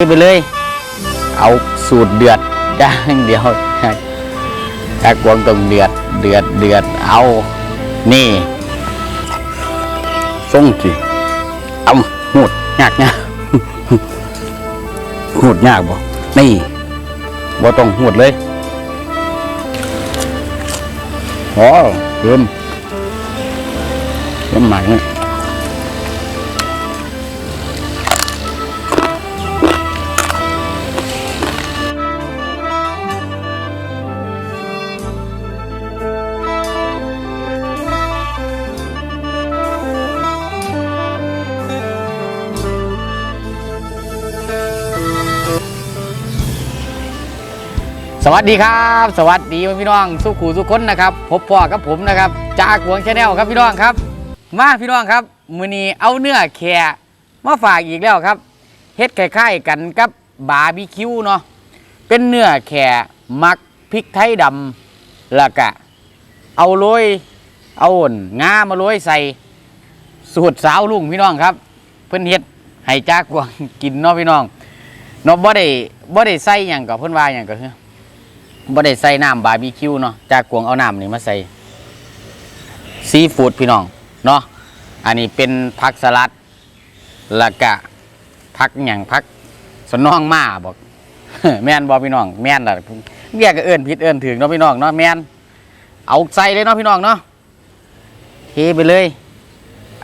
ไปเลย เอาสูตรเดือดอย่างเดียวจากวงตรงเดือด เดือดเดือดเอานี่ส่งสิเอาหูดยากเนี่ยหูดยากบ่นี่บ่ต้องหูดเลยอ๋อเริ่มเริ่มใหม่เนี่ย วัสดีครับ สวัสดีพี่น้องสุขูสุขคนนะครับพบพ่อกับผมนะครับ จากหวงชาแนลครับพี่น้องครับ มาพี่น้องครับมือนีเอาเนื้อแค่มาฝากอีกแล้วครับเฮ็ดคล้ายๆกันกับบาร์บีคิวเนาะเป็นเนื้อแค่มักพริกไทยดำแล้วก็เอาโรยเอาอ่นงามาโรยใส่สูตรสาวลุงพี่น้องครับ เพิ่นเฮ็ดให้จากหวงกินเนาะพี่น้องเนาะบ่ได้บ่ได้ใส่หยังก็เพิ่นว่าหยังก็คือ บ่ได้ใส่น้ำบาร์บีคิวเนาะจากกวงเอาน้ำนี่มาใส่ซีฟู้ดพี่น้องเนาะอันนี้เป็นผักสลัดล้วก็ผักหยังผักสนองมาบอกแม่นบ่พี่น้อง แม่นล่ะเรียกก็เอิ้นผิดเอิ้นถึงเนาะพี่น้องเนาะแม่นเอาใส่เลยเนาะพี่น้องเนาะเทไปเลย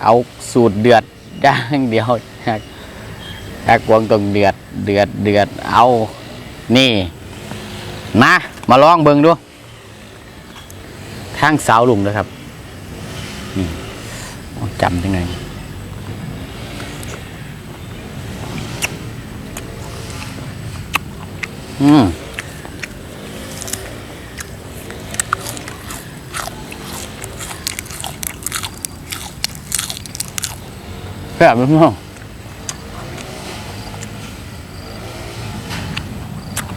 เอาสูตรเดือดอย่างเดียวจากกวงตรงเดือดเดือดเดือดเอานี่มา มาลองเบิงดูทางสาวลุงนะครับนี่จำยังไงอืมแซ่บไมพี่น้อง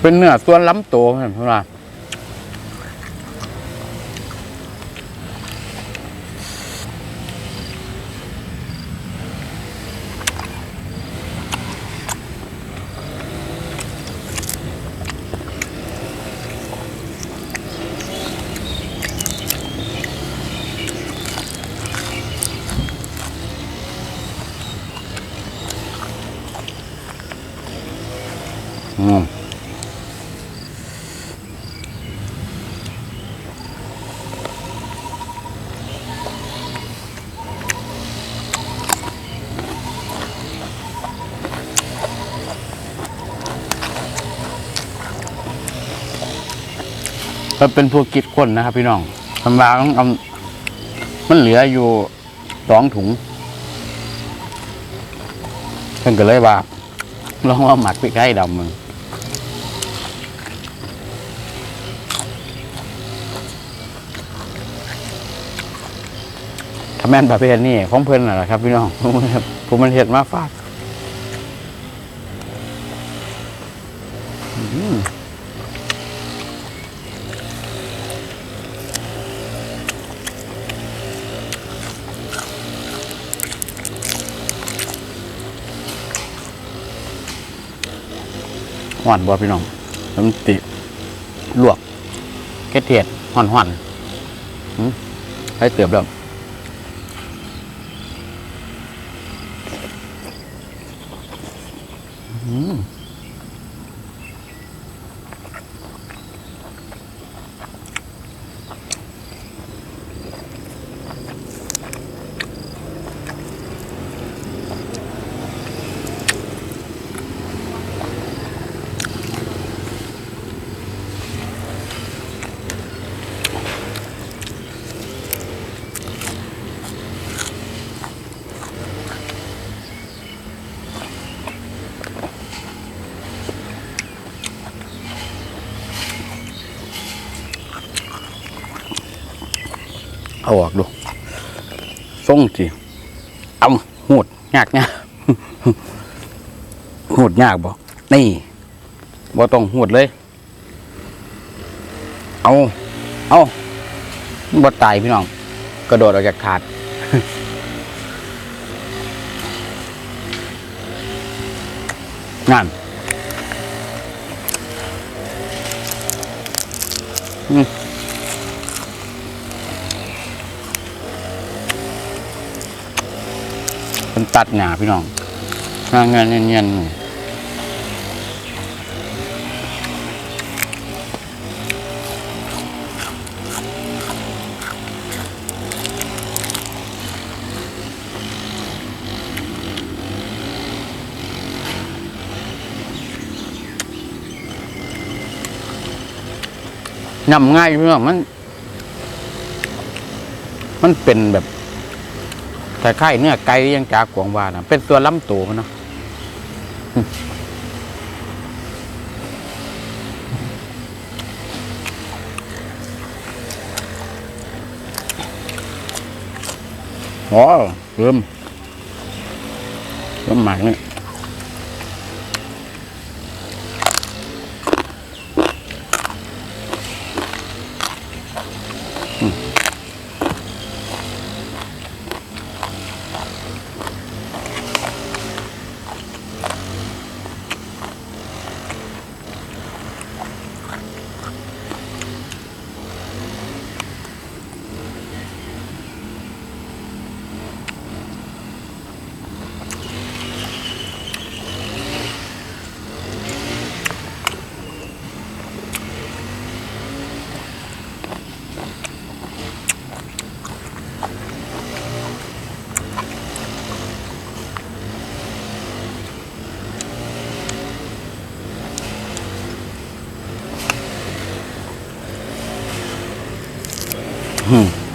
เป็นเนื้อส่วนล้ำตัวเห็นไหม มันเป็นพวกกิดคนนะครับ พี่น้องทำมาต้องเอามันเหลืออยู่สองถุงเพิ่นก็เลยว่าลองว่าหมักพริกไทยดำมึงถ้าแม่นประเภทนี้ของเพิ่นน่ะนะครับ พี่น้องผมมันเห็ดมาฝาก หวานบ่พี่น้องน้ำติลวกเกล็ดเทียดห่อนห่อนให้เติบแล้วอืม เอาออกดูส่งสิเอาหูดยากเนี่ยหูดยากบ่นี่บ่ต้องหูดเลย เอาเอาบ่ตายพี่น้อง กระโดดออกจากขาดงานอืม เป็นตัดหนาพี่น้องงานเงินเงียนๆยำง่ายพี่น้องมัน มันเป็นแบบ คล้ายๆเนื้อไก่ยังจากขวางวานะเป็นตัวล้ำตัวมันเนาะโอ้เริ่มเริ่มหมักนี่ย ม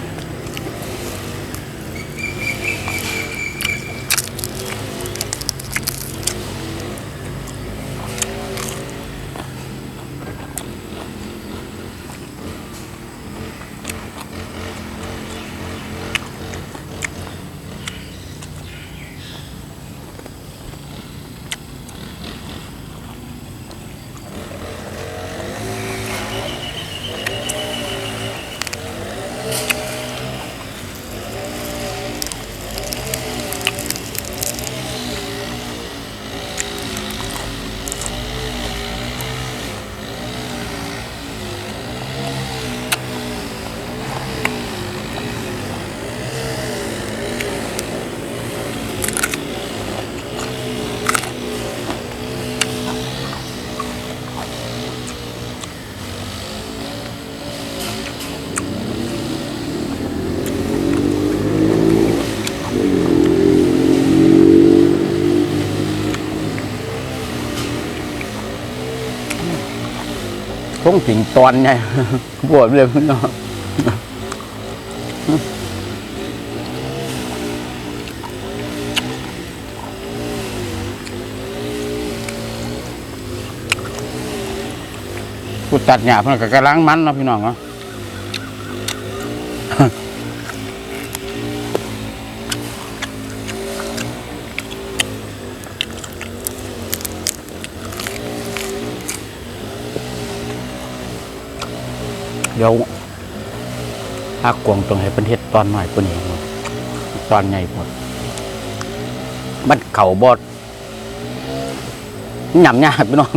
งถึงตอนไงปวดเลยพี่น้องกูตัดหญ้าเพื่อนก็กำลังมันเนาะพี่น้องเนาะ เดี๋ยวถ้ากวงตรงไหนเป็นเฮ็ดตอนหน่อยเป็นเองตอนใหญ่หมดมันเข่าบอดหยำยากพี่น้อง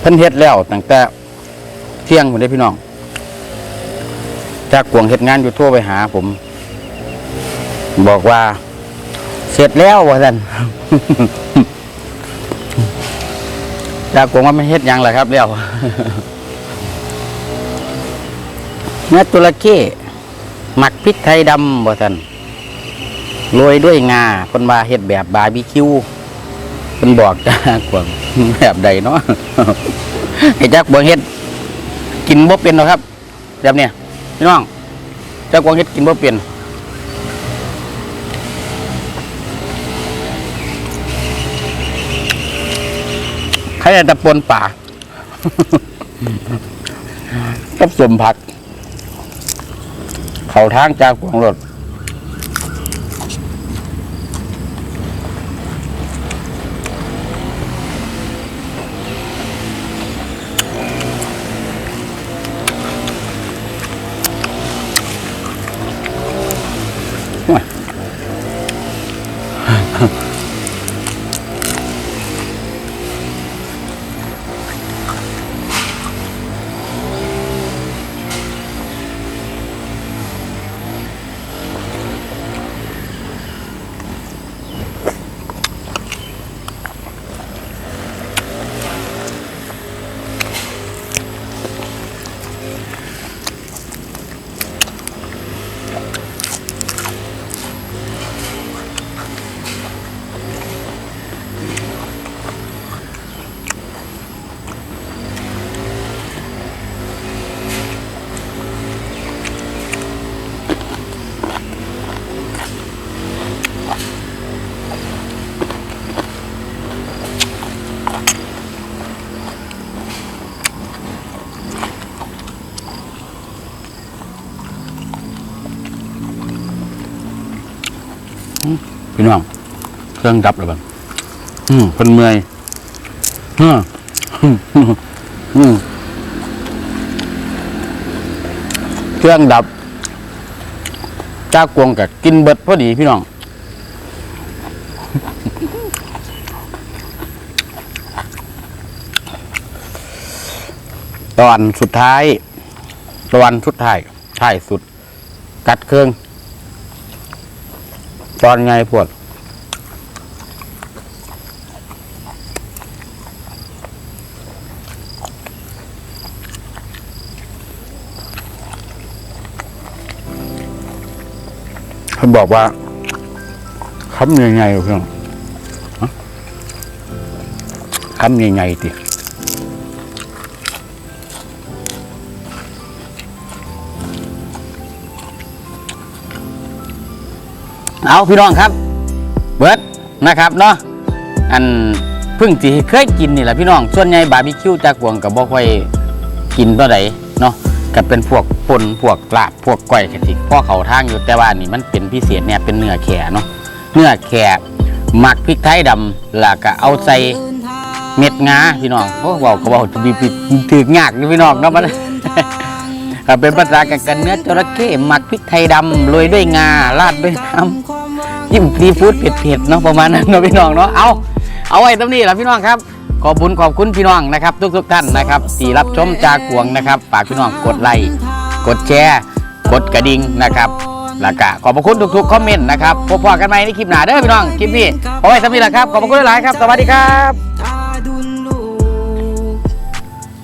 เพิ่นเฮ็ดแล้วตั้งแต่เที่ยงผมได้พี่น้อง จากกวงเฮ็ดงานอยู่ทั่วไปหาผม บอกว่า เสร็จแล้วว่าท่านจากกวงว่าไม่เฮ็ดยังแหละครับแล้วเนื้อตุรเก้หมักพริกไทยดำว่ท่านโรยด้วยงาเพิ่นว่าเฮ็ดแบบบาร์บีคิว เพิ่นบอกจ้ากวางแบบใดเนาะไอ้จักบวงเฮ็ด กินบ่เป็นหรอกครับ แบบเนี้ยพี่น้องจักบวงเฮ็ดกินบ่เป็นใครจะปนป่ากับสมผัก เขาทางจากกวางรถ พี่น้องเครื่องดับแล้วบังอืมคนเมื่อยอืมอืมเครื่องดับจากกวงกับกินเบิดพอดีพี่น้องตอนสุดท้าย ตอนสุดท้ายท้ายสุด กัดเครื่อง ตอนไงปวดเขาบอกว่าคำยังไงเพื่อนคำยังไงติ เอาพี่น้องครับ เบิร์ดนะครับเนาะอันพิ่งจีเคยกินนี่แหละพี่น้อง ส่วนใหญ่บาร์บีคิวจากวงกับบ่ค่อยกินตัวใดเนาะก็เป็นพวกปนพวกลาบพวกก้อยกะทิพ่อเขาทางอยู่แต่ว่านี่มันเป็นพิเศษเนี่ยเป็นเนื้อแขเนาะเนื้อแขหมักพริกไทยดำแล้วก็เอาใส่เม็ดงาพี่น้องโอ้เว้าก็เว้าจะมีปิดถือยากอยู่พี่น้องเนาะมันเป็นภาษากันกันเนื้อจระเข้หมักพริกไทยดำโรยด้วยงาราดด้วยน้ำ ยิ้มซีฟู้ดเผ็ดๆเนาะประมาณนั้นเนาะพี่น้องเนาะเอาเอาไว้ตรงนี้แหละพี่น้องครับขอบุญขอบคุณพี่น้องนะครับ ทุกๆท่านนะครับที่รับชมจากกวงนะครับฝากพี่น้องกดไลค์กดแชร์ กดกระดิ่งนะครับแล้วก็ขอบคุณทุกๆคอมเมนต์นะครับพบกันใหม่ในคลิปหน้าเด้อพี่น้องคลิปนี้เอาไว้ตรงนี้แหละครับขอบคุณหลายครับ สวัสดีครับ